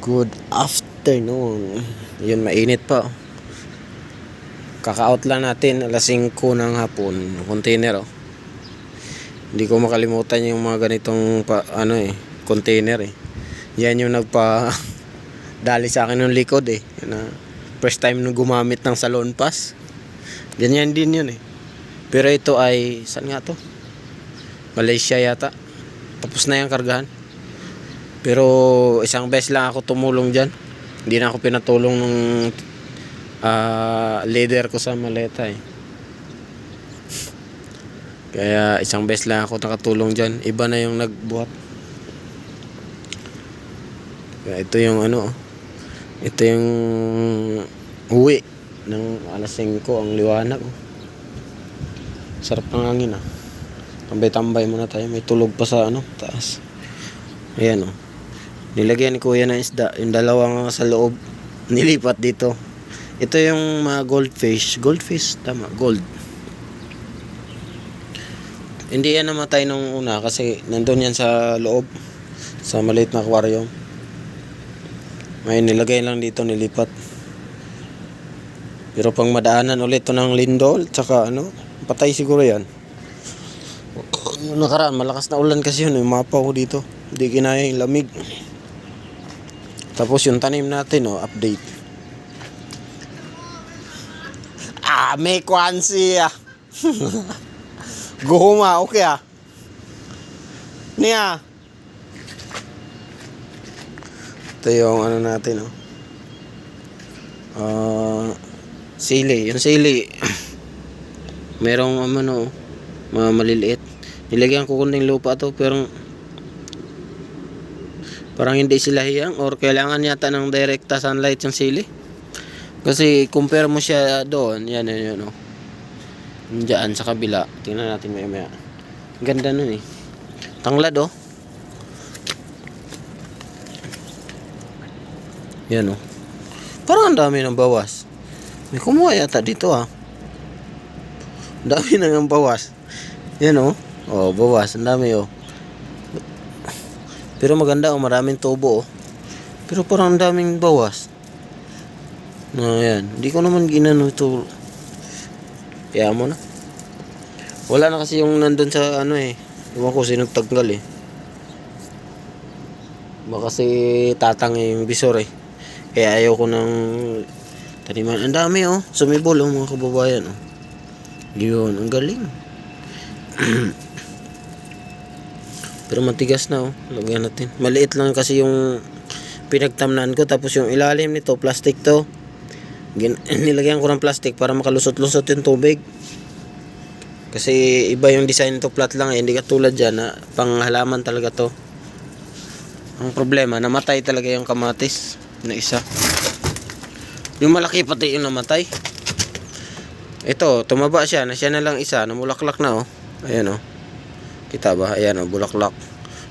Good afternoon. Yun, mainit pa. Kaka-out lang natin alas 5 ng hapon. Container oh. Hindi ko makalimutan yung mga ganitong pa, ano eh, container eh. Yan yung nagpa dali sa akin ng likod eh. Na, first time nung gumamit ng salon pass. Ganyan din yun eh. Pero ito ay, saan nga to? Malaysia yata. Tapos na yung kargahan. Pero isang beses lang ako tumulong dyan. Hindi na ako pinatulong ng ah, leader ko sa maleta eh. Kaya isang beses lang ako nakatulong dyan. Iba na yung nagbuhat. Kaya ito yung ano. oh. Ito yung uwi ng alas 5 ang liwanag. oh. Sarap ng hangin ah. Tambay-tambay muna tayo. May tulog pa sa ano, taas. Ayan oh. Nilagyan ni kuya ng isda. Yung dalawang sa loob. Nilipat dito. Ito yung mga goldfish. Goldfish, tama. Gold. Hindi yan namatay nung una kasi nandun yan sa loob. Sa maliit na aquarium. Ngayon nilagay lang dito, nilipat. Pero pang madaanan ulit to ng lindol, tsaka ano, patay siguro yan. Nakaraan, malakas na ulan kasi yun, yung mapaw ko dito. Hindi kinaya yung lamig. Tapos yung tanim natin, oh, update. Ah, may kwansi ah. Guhuma, okay ah. Niya. Ito yung ano natin, oh. Ah, sili. Yung sili. Merong ano, oh, mga maliliit. Nilagyan ko kunting lupa to, pero parang hindi sila hiyang or kailangan yata ng direkta sunlight yung sili. Kasi compare mo siya doon, yan yan yun, oh. Diyan sa kabila. Tingnan natin maya maya. Ganda nun eh. Tanglad oh. Yan oh. Parang ang dami ng bawas. May kumuha yata dito ah. Dami na ng bawas. Yan oh. Oh, bawas. Ang dami oh. Pero maganda oh. Maraming tubo oh. Pero parang ang daming bawas. Na yan. Hindi ko naman ginano ito. Kaya mo na. Wala na kasi yung nandun sa ano eh. Iwan ko sino tanggal eh. Baka kasi tatang eh, yung bisor eh. Kaya ayaw ko ng taniman. Ang dami oh. Sumibol oh mga kababayan oh. Yun. Ang galing. Pero matigas na oh. Lagyan natin. Maliit lang kasi yung pinagtamnan ko. Tapos yung ilalim nito, plastic to. Gin nilagyan ko ng plastic para makalusot-lusot yung tubig. Kasi iba yung design nito flat lang eh. Hindi katulad dyan na panghalaman talaga to. Ang problema, namatay talaga yung kamatis na isa. Yung malaki pati yung namatay. Ito, tumaba siya. Na siya na lang isa. Namulaklak na oh. Ayan oh. Kita ba? Ayan oh, bulaklak.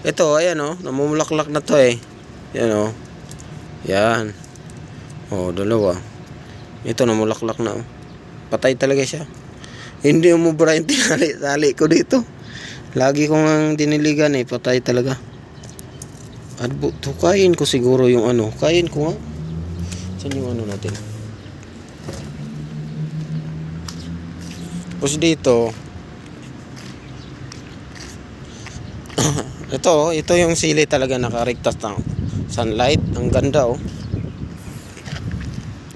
Ito, ayan oh. Namumulaklak na to eh. Ayan oh. Yan. Oh, dalawa. Ito namulaklak na oh. Patay talaga siya. Hindi umubra yung tinali-tali ko dito. Lagi ko nga diniligan eh. Patay talaga. At to, kain ko siguro yung ano. Kain ko nga. Saan yung ano natin? Tapos dito. ito, oh, ito yung sili talaga nakarektas ng sunlight. Ang ganda oh.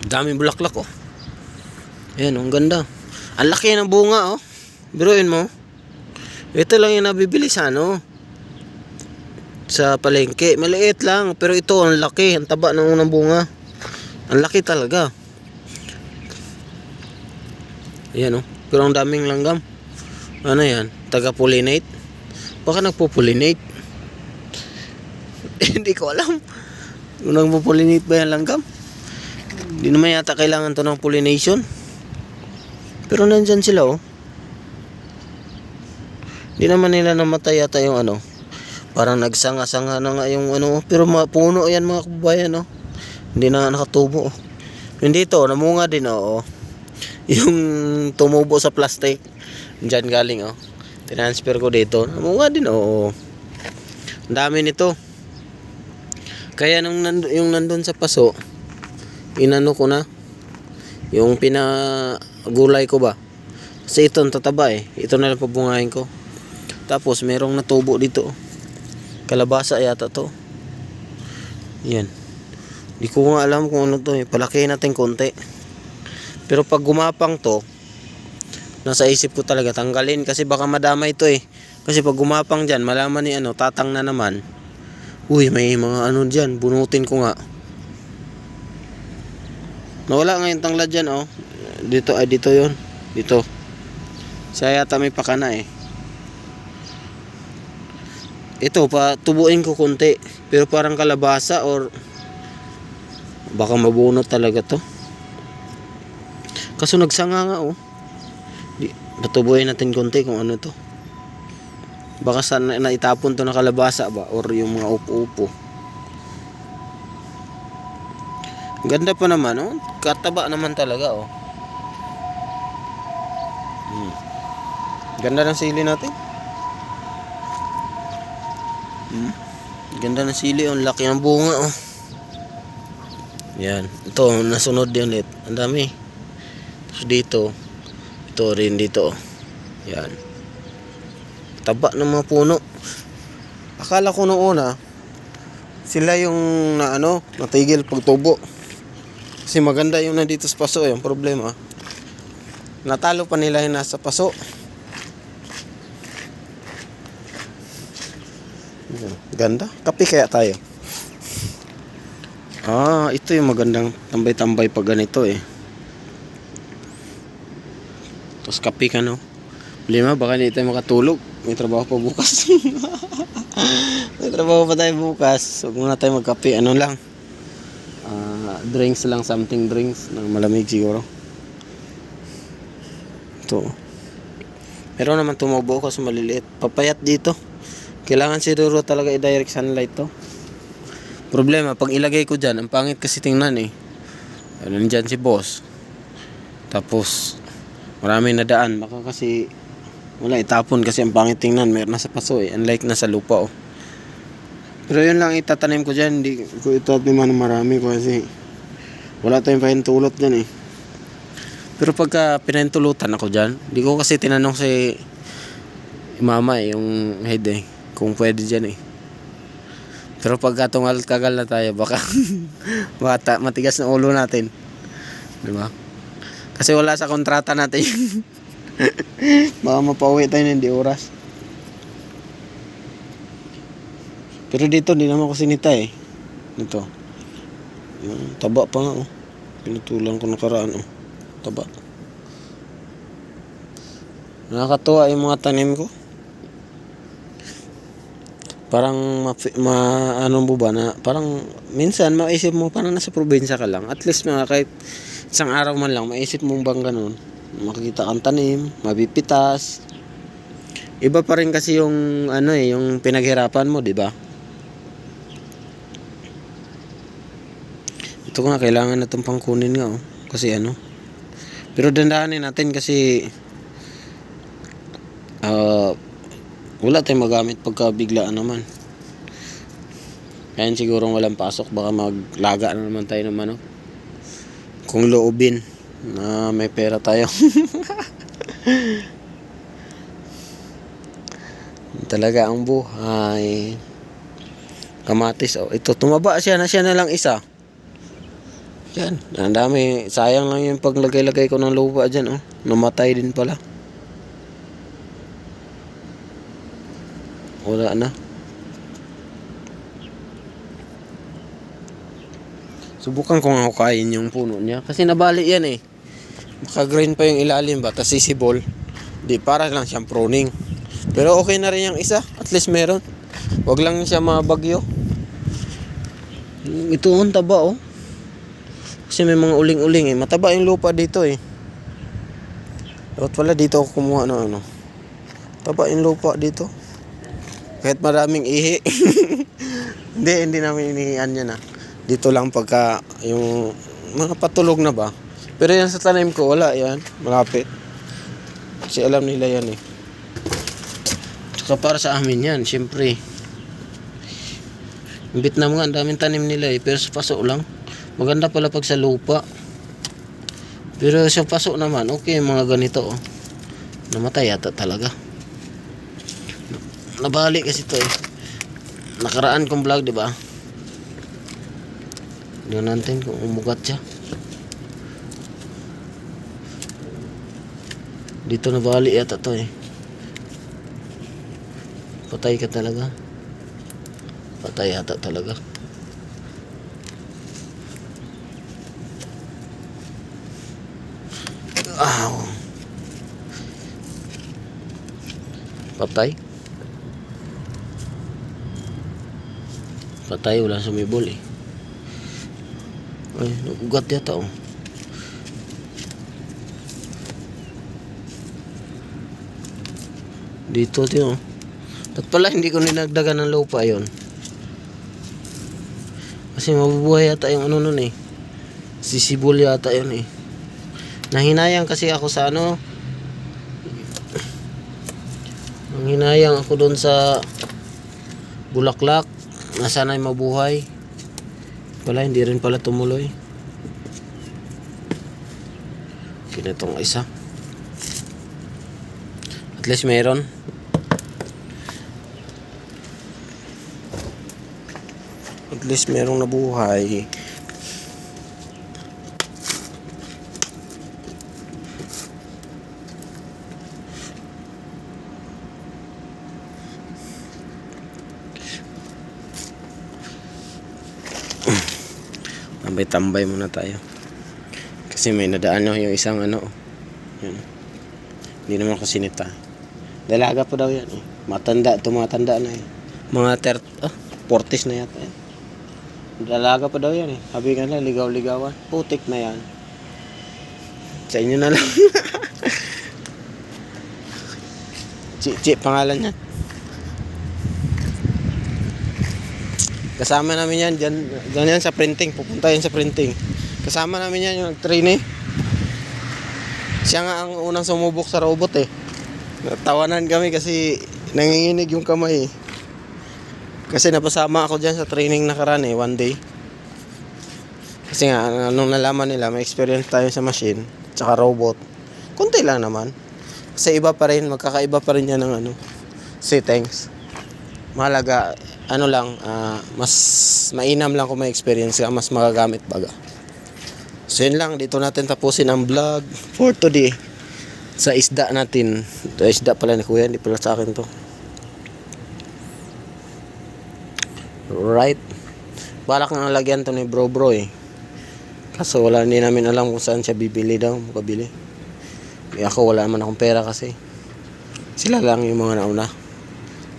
Daming bulaklak oh. Ayan, oh, ang ganda. Ang laki ng bunga, oh. Biruin mo. Ito lang yung nabibili sa ano. Sa palengke. Maliit lang. Pero ito, ang laki. Ang taba ng unang bunga. Ang laki talaga. Ayan, oh. Pero ang daming langgam. Ano yan? Taga-pollinate? Baka nagpo-pollinate. Hindi ko alam. Kung nagpo-pollinate ba yan langgam? Hindi naman yata kailangan to ng pollination. Pero nandyan sila oh. Hindi naman nila namatay yata yung ano. Parang nagsanga-sanga na nga yung ano. oh. Pero puno yan mga kababayan oh. Hindi na nakatubo oh. Hindi to, namunga din oh. oh. Yung tumubo sa plastic. Diyan galing oh. Transfer ko dito. Namunga din oh. Ang dami nito. Kaya nung nando, yung nandun sa paso, inano ko na, yung pinagulay ko ba. Kasi ito ang tataba eh. Ito na lang pabungahin ko. Tapos merong natubo dito. Kalabasa yata to. Yan. Di ko nga alam kung ano to eh. Palaki natin konti. Pero pag gumapang to, nasa isip ko talaga tanggalin kasi baka madama ito eh. Kasi pag gumapang dyan, malaman ni ano, tatang na naman. Uy, may mga ano dyan, bunutin ko nga. Nawala nga yung tanglad dyan oh. Dito, ay dito yon Dito. Siya yata may pakana eh. Ito, pa tubuin ko konti. Pero parang kalabasa or baka mabunot talaga to. Kaso nagsanga nga oh. Di, patubuin natin konti kung ano to. Baka sa na, naitapon to na kalabasa ba or yung mga upo-upo. Ganda pa naman oh. Kataba naman talaga oh. Hmm. Ganda ng sili natin. Hmm. Ganda ng sili oh. Laki ng bunga oh. Yan. Ito, nasunod yan ulit. Ang dami. Tapos dito, ito rin dito. oh. Yan. Taba ng mga puno. Akala ko nung una, sila yung na ano, natigil pagtubo. Kasi maganda yung nandito sa paso, yung problema. Natalo pa nila yung nasa paso. Ganda. Kape kaya tayo. Ah, ito yung magandang tambay-tambay pag ganito eh. Tapos kape ka no. Problema, baka hindi tayo makatulog. May trabaho pa bukas. May trabaho pa tayo bukas. Huwag muna tayo magkape. Ano lang. Ah, drinks lang, something drinks. Ng malamig siguro. Ito. Meron naman tumubo kasi maliliit. Papayat dito. Kailangan siguro talaga i-direct sunlight to. Problema, pag ilagay ko dyan, ang pangit kasi tingnan eh. Nandyan si boss. Tapos, marami na daan. Baka kasi, wala itapon kasi ang pangit tingnan. Meron nasa paso eh. Unlike nasa lupa oh. Pero yun lang itatanim ko dyan. Hindi ko itatanim ng marami kasi wala tayong pahintulot dyan eh. Pero pagka pinahintulutan ako dyan, hindi ko kasi tinanong si mama eh, yung head eh, kung pwede dyan eh. Pero pagka tungal kagal na tayo, baka, baka matigas na ulo natin. Di ba? Kasi wala sa kontrata natin. baka mapauwi tayo ng di oras. Pero dito, di naman ako sinita eh. Ito. Yung taba pa nga oh. Pinutulan ko nakaraan oh. Taba. Nakakatuwa yung mga tanim ko. Parang ma, ma ano ba na parang minsan maisip mo parang nasa probinsya ka lang. At least mga kahit isang araw man lang maisip mong bang ganun. Makikita kang tanim, mabipitas. Iba pa rin kasi yung ano eh, yung pinaghirapan mo, di ba? Ito nga, kailangan na itong pangkunin nga, oh. Kasi ano. Pero dandahanin natin kasi ah wala tayong magamit pagka biglaan naman. Kaya siguro walang pasok, baka maglaga na naman tayo ng manok. Kung loobin na may pera tayo. Talaga ang buhay. Kamatis, oh. Ito, tumaba siya na siya na lang isa. Yan, ang dami. Sayang lang yung paglagay-lagay ko ng lupa dyan, oh. Namatay din pala. Wala na. Subukan ko nga hukayin yung puno niya. Kasi nabali yan eh. Maka-green pa yung ilalim ba? Tapos sisibol. Di, para lang siyang pruning. Pero okay na rin yung isa. At least meron. Wag lang siya mabagyo. Ito ang taba oh. Kasi may mga uling-uling eh. Mataba yung lupa dito eh. Dapat pala dito ako kumuha ng ano. Taba yung lupa dito. Kahit maraming ihi. hindi, hindi namin inihian yan ah. Dito lang pagka yung mga patulog na ba. Pero yan sa tanim ko, wala yan. Malapit. Kasi alam nila yan eh. Tsaka para sa amin yan, syempre. Yung Vietnam nga, ang daming tanim nila eh. Pero sa paso lang. Maganda pala pag sa lupa. Pero sa paso naman, okay mga ganito oh. Namatay yata talaga. Nabali kasi to eh. Nakaraan kong vlog, di ba? Tingnan natin kung umugat siya. Dito nabali yata to eh. Patay ka talaga. Patay yata talaga. Aw. Patay. Patay, wala sumibol eh. Ay, nagugat yata oh. Dito, tiyo. At pala hindi ko ninagdagan ng lupa yon. Kasi mabubuhay yata yung ano nun eh. Sisibol yata yun eh. Nahinayang kasi ako sa ano. Nanghinayang ako doon sa Bulaklak. Na sana'y mabuhay. Wala, hindi rin pala tumuloy. Kinitong isa. At least meron. At least merong nabuhay. Tambay-tambay muna tayo. Kasi may nadaan no, yung isang ano. oh. Yun. Hindi naman ako sinita. Dalaga pa daw yan eh. Matanda, tumatanda na eh. Mga ter ah, 40s na yata eh. Dalaga pa daw yan eh. Sabi nga lang, ligaw-ligawan. Putik na yan. Sa inyo na lang. Chi-chi pangalan niya. Kasama namin yan, dyan, dyan yan sa printing. Pupunta yan sa printing. Kasama namin yan yung nag-train eh. Siya nga ang unang sumubok sa robot eh. Natawanan kami kasi nanginginig yung kamay eh. Kasi napasama ako dyan sa training nakaraan eh, one day. Kasi nga, nung nalaman nila, may experience tayo sa machine, tsaka robot. Kunti lang naman. Kasi iba pa rin, magkakaiba pa rin yan ng ano, settings. Mahalaga, ano lang, ah, mas mainam lang kung may experience ka, mas magagamit baga. So yun lang, dito natin tapusin ang vlog for today. Sa isda natin. Ito isda pala ni kuya, hindi pala sa akin to. Right. Balak nga lagyan to ni bro bro eh. Kaso wala hindi namin alam kung saan siya bibili daw, makabili. Eh, ako wala naman akong pera kasi. Sila lang yung mga nauna.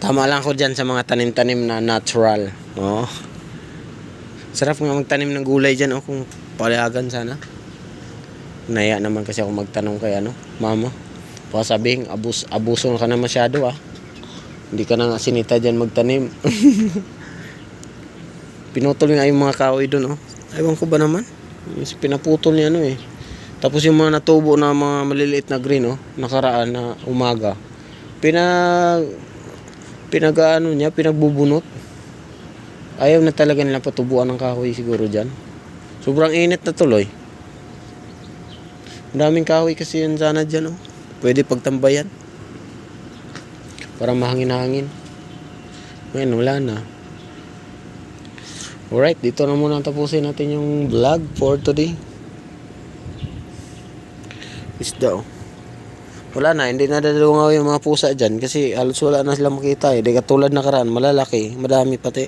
Tama lang ako dyan sa mga tanim-tanim na natural. No? Sarap nga magtanim ng gulay dyan. Oh, kung palayagan sana. Naya naman kasi ako magtanong kay ano, mama. Baka abus, abuso ka na masyado ah. Hindi ka na nga sinita dyan magtanim. Pinutol nga yung mga kahoy doon oh. Ewan ko ba naman? Pinaputol niya ano eh. Tapos yung mga natubo na mga maliliit na green oh, nakaraan na umaga. Pinag pinagaano niya, pinagbubunot. Ayaw na talaga nila patubuan ng kahoy siguro dyan. Sobrang init na tuloy. Ang daming kahoy kasi yan sana dyan oh. Pwede pagtambayan. Para mahangin-hangin. Ngayon wala na. Alright, dito na muna tapusin natin yung vlog for today. Isda oh. Wala na, hindi na dadalungaw yung mga pusa dyan kasi halos wala na sila makita eh. Di katulad na karaan, malalaki, madami pati.